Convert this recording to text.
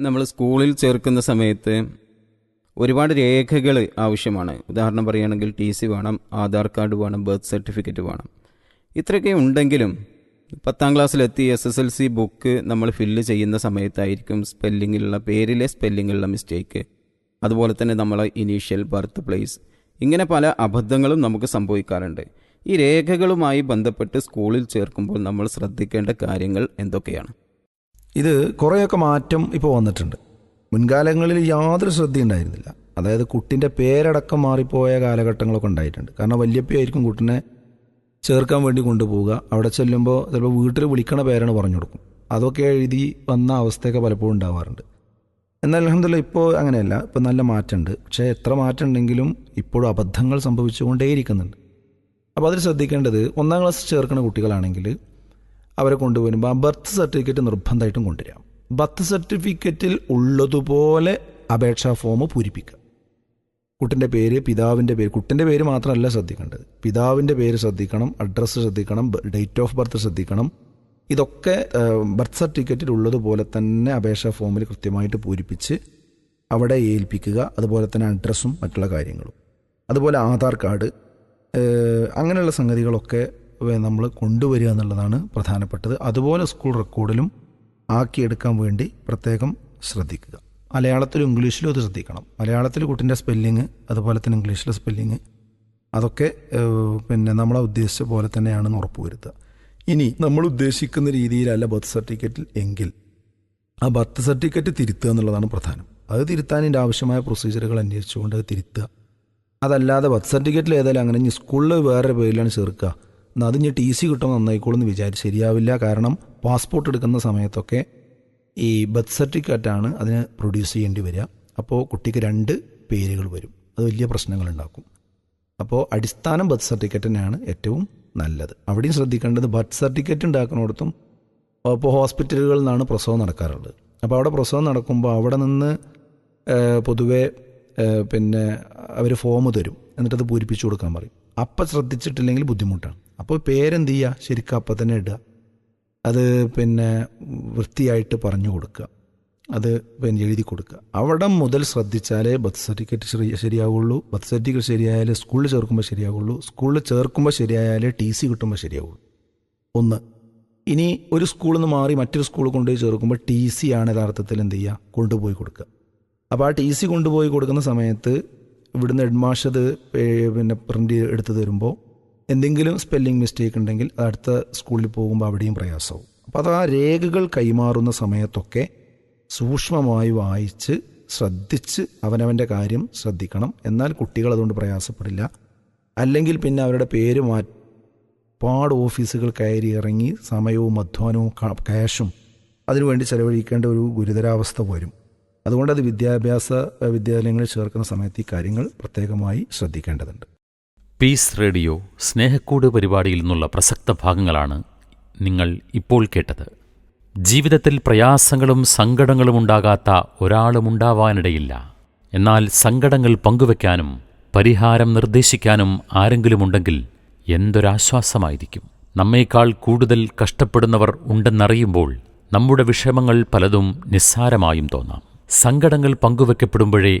നമ്മൾ സ്കൂളിൽ ചേർക്കുന്ന സമയത്ത് ഒരുപാട് രേഖകൾ ആവശ്യമാണ്. ഉദാഹരണം പറയുകയാണെങ്കിൽ ടി സി വേണം ആധാർ കാർഡ് വേണം ബർത്ത് സർട്ടിഫിക്കറ്റ് വേണം. ഇത്രയൊക്കെ ഉണ്ടെങ്കിലും പത്താം ക്ലാസ്സിലെത്തി S S L C book നമ്മൾ ഫില്ല് ചെയ്യുന്ന സമയത്തായിരിക്കും സ്പെല്ലിങ്ങിലുള്ള പേരിലെ സ്പെല്ലിങ്ങിലുള്ള മിസ്റ്റേക്ക് അതുപോലെ തന്നെ നമ്മളെ ഇനീഷ്യൽ ബർത്ത് പ്ലേസ് ഇങ്ങനെ പല അബദ്ധങ്ങളും നമുക്ക് സംഭവിക്കാറുണ്ട്. ഈ രേഖകളുമായി ബന്ധപ്പെട്ട് സ്കൂളിൽ ചേർക്കുമ്പോൾ നമ്മൾ ശ്രദ്ധിക്കേണ്ട കാര്യങ്ങൾ എന്തൊക്കെയാണ്? ഇത് കുറേയൊക്കെ മാറ്റം ഇപ്പോൾ വന്നിട്ടുണ്ട്. മുൻകാലങ്ങളിൽ യാതൊരു ശ്രദ്ധയുണ്ടായിരുന്നില്ല അതായത് കുട്ടിന്റെ പേരടക്കം മാറിപ്പോയ കാലഘട്ടങ്ങളൊക്കെ ഉണ്ടായിട്ടുണ്ട്. കാരണം വല്യപ്പയായിരിക്കും കുട്ടിനെ ചേർക്കാൻ വേണ്ടി കൊണ്ടുപോവുക. അവിടെ ചെല്ലുമ്പോൾ ചിലപ്പോൾ വീട്ടിൽ വിളിക്കണ പേരാണ് പറഞ്ഞു കൊടുക്കും. അതൊക്കെ എഴുതി വന്ന അവസ്ഥയൊക്കെ പലപ്പോഴും ഉണ്ടാവാറുണ്ട്. എന്നാൽ അലഹമില്ല ഇപ്പോൾ അങ്ങനെയല്ല. ഇപ്പോൾ നല്ല മാറ്റമുണ്ട്. പക്ഷേ എത്ര മാറ്റം ഉണ്ടെങ്കിലും ഇപ്പോഴും അബദ്ധങ്ങൾ സംഭവിച്ചുകൊണ്ടേയിരിക്കുന്നുണ്ട്. അപ്പോൾ അതിൽ ശ്രദ്ധിക്കേണ്ടത് ഒന്നാം ക്ലാസ് ചേർക്കുന്ന കുട്ടികളാണെങ്കിൽ അവരെ കൊണ്ടുവരുമ്പോൾ ആ ബർത്ത് സർട്ടിഫിക്കറ്റ് നിർബന്ധമായിട്ടും കൊണ്ടുവരാം. ബർത്ത് സർട്ടിഫിക്കറ്റിൽ ഉള്ളതുപോലെ അപേക്ഷാ ഫോം പൂരിപ്പിക്കുക. കുട്ടിന്റെ പേര് പിതാവിന്റെ പേര് കുട്ടിന്റെ പേര് മാത്രമല്ല ശ്രദ്ധിക്കേണ്ടത്. പിതാവിന്റെ പേര് ശ്രദ്ധിക്കണം അഡ്രസ്സ് ശ്രദ്ധിക്കണം ഡേറ്റ് ഓഫ് ബർത്ത് ശ്രദ്ധിക്കണം. ഇതൊക്കെ ബർത്ത് സർട്ടിഫിക്കറ്റിൽ ഉള്ളതുപോലെ തന്നെ അപേക്ഷാ ഫോമിൽ കൃത്യമായിട്ട് പൂരിപ്പിച്ച് അവിടെ ഏൽപ്പിക്കുക. അതുപോലെ തന്നെ അഡ്രസ്സും മറ്റുള്ള കാര്യങ്ങളും. അതുപോലെ ആധാർ കാർഡ് അങ്ങനെയുള്ള സംഗതികളൊക്കെ നമ്മൾ കൊണ്ടുവരിക എന്നുള്ളതാണ് പ്രധാനപ്പെട്ടത്. അതുപോലെ സ്കൂൾ റെക്കോർഡിലും ആക്കിയെടുക്കാൻ വേണ്ടി പ്രത്യേകം ശ്രദ്ധിക്കുക. മലയാളത്തിലും ഇംഗ്ലീഷിലും അത് ശ്രദ്ധിക്കണം. മലയാളത്തിൽ കുട്ടിന്റെ സ്പെല്ലിങ് അതുപോലെ തന്നെ ഇംഗ്ലീഷിലെ സ്പെല്ലിങ് അതൊക്കെ പിന്നെ നമ്മളെ ഉദ്ദേശിച്ച പോലെ തന്നെയാണെന്ന് ഉറപ്പുവരുത്തുക ഇനി നമ്മൾ ഉദ്ദേശിക്കുന്ന രീതിയിലല്ല ബർത്ത് സർട്ടിഫിക്കറ്റിൽ എങ്കിൽ ആ ബർത്ത് സർട്ടിഫിക്കറ്റ് തിരുത്തുക എന്നുള്ളതാണ് പ്രധാനം. അത് തിരുത്താൻ ആവശ്യമായ പ്രൊസീജിയറുകൾ അന്വേഷിച്ചുകൊണ്ട് അത് തിരുത്തുക. അതല്ലാതെ ബർത്ത് സർട്ടിഫിക്കറ്റിൽ ഏതായാലും അങ്ങനെ സ്കൂളിൽ വേറെ പേരിലാണ് ചേർക്കുക. എന്നാൽ അത് ഇനി ടി സി കിട്ടുമ്പോൾ നന്നായിക്കോളും എന്ന് വിചാരിച്ച് ശരിയാവില്ല. കാരണം പാസ്പോർട്ട് എടുക്കുന്ന സമയത്തൊക്കെ ഈ ബർത്ത് സർട്ടിഫിക്കറ്റാണ് അതിന് പ്രൊഡ്യൂസ് ചെയ്യേണ്ടി വരിക. അപ്പോൾ കുട്ടിക്ക് രണ്ട് പേരുകൾ വരും. അത് വലിയ പ്രശ്നങ്ങളുണ്ടാക്കും. അപ്പോൾ അടിസ്ഥാനം ബർത്ത് സർട്ടിഫിക്കറ്റ് തന്നെയാണ് ഏറ്റവും നല്ലത്. അവിടെയും ശ്രദ്ധിക്കേണ്ടത് ബർത്ത് സർട്ടിഫിക്കറ്റ് ഉണ്ടാക്കുന്നിടത്തും ഇപ്പോൾ ഹോസ്പിറ്റലുകളിൽ നിന്നാണ് പ്രസവം നടക്കാറുള്ളത്. അപ്പോൾ അവിടെ പ്രസവം നടക്കുമ്പോൾ അവിടെ നിന്ന് പൊതുവേ പിന്നെ അവർ ഫോം തരും. എന്നിട്ടത് പൂരിപ്പിച്ചു കൊടുക്കാൻ പറയും. അപ്പം ശ്രദ്ധിച്ചിട്ടില്ലെങ്കിൽ ബുദ്ധിമുട്ടാണ്. അപ്പോൾ പേരെന്ത് ചെയ്യുക ശരിക്കും അപ്പം തന്നെ ഇടുക. അത് പിന്നെ വൃത്തിയായിട്ട് പറഞ്ഞു കൊടുക്കുക. അത് പിന്നെ എഴുതി കൊടുക്കുക. അവിടെ മുതൽ ശ്രദ്ധിച്ചാലേ ബർത്ത് സർട്ടിഫിക്കറ്റ് ശരി ശരിയാവുള്ളൂ. ബർത്ത് സർട്ടിഫിക്കറ്റ് ശരിയായാലേ സ്കൂളിൽ ചേർക്കുമ്പോൾ ശരിയാവുള്ളൂ. സ്കൂളിൽ ചേർക്കുമ്പോൾ ശരിയായാലേ ടി സി കിട്ടുമ്പോൾ ശരിയാവുള്ളൂ. ഒന്ന്. ഇനി ഒരു സ്കൂളിൽ നിന്ന് മാറി മറ്റൊരു സ്കൂളിൽ കൊണ്ടുപോയി ചേർക്കുമ്പോൾ ടി സി ആണ് യഥാർത്ഥത്തിൽ എന്ത് ചെയ്യുക? കൊണ്ടുപോയി കൊടുക്കുക. അപ്പോൾ ആ ടി സി കൊണ്ടുപോയി കൊടുക്കുന്ന സമയത്ത് ഇവിടുന്ന് ഹെഡ് മാഷ് അത് പിന്നെ പ്രിന്റ് എടുത്ത് തരുമ്പോൾ എന്തെങ്കിലും സ്പെല്ലിംഗ് മിസ്റ്റേക്ക് ഉണ്ടെങ്കിൽ അടുത്ത സ്കൂളിൽ പോകുമ്പോൾ അവിടെയും പ്രയാസമാവും അപ്പോൾ അത് ആ രേഖകൾ കൈമാറുന്ന സമയത്തൊക്കെ സൂക്ഷ്മമായി വായിച്ച് ശ്രദ്ധിച്ച് അവനവന്റെ കാര്യം ശ്രദ്ധിക്കണം. എന്നാൽ കുട്ടികൾ അതുകൊണ്ട് പ്രയാസപ്പെടില്ല. അല്ലെങ്കിൽ പിന്നെ അവരുടെ പേര് മാറ്റി ഒരുപാട് ഓഫീസുകൾ കയറി ഇറങ്ങി സമയവും അധ്വാനവും ക്യാഷും അതിനുവേണ്ടി ചെലവഴിക്കേണ്ട ഒരു ഗുരുതരാവസ്ഥ വരും. അതുകൊണ്ട് അത് വിദ്യാഭ്യാസ വിദ്യാലയങ്ങളിൽ ചേർക്കുന്ന സമയത്ത് ഈ കാര്യങ്ങൾ പ്രത്യേകമായി ശ്രദ്ധിക്കേണ്ടതുണ്ട്. പീസ് റേഡിയോ സ്നേഹക്കൂട് പരിപാടിയിൽ നിന്നുള്ള പ്രസക്ത ഭാഗങ്ങളാണ് നിങ്ങൾ ഇപ്പോൾ കേട്ടത്. ജീവിതത്തിൽ പ്രയാസങ്ങളും സങ്കടങ്ങളും ഉണ്ടാകാത്ത ഒരാളുമുണ്ടാവാനിടയില്ല എന്നാൽ സങ്കടങ്ങൾ പങ്കുവെക്കാനും പരിഹാരം നിർദ്ദേശിക്കാനും ആരെങ്കിലും ആരെങ്കിലുമുണ്ടെങ്കിൽ എന്തൊരാശ്വാസമായിരിക്കും? നമ്മേക്കാൾ കൂടുതൽ കഷ്ടപ്പെടുന്നവർ ഉണ്ടെന്നറിയുമ്പോൾ നമ്മുടെ വിഷമങ്ങൾ പലതും നിസ്സാരമായും തോന്നാം. സങ്കടങ്ങൾ പങ്കുവെക്കപ്പെടുമ്പോഴേ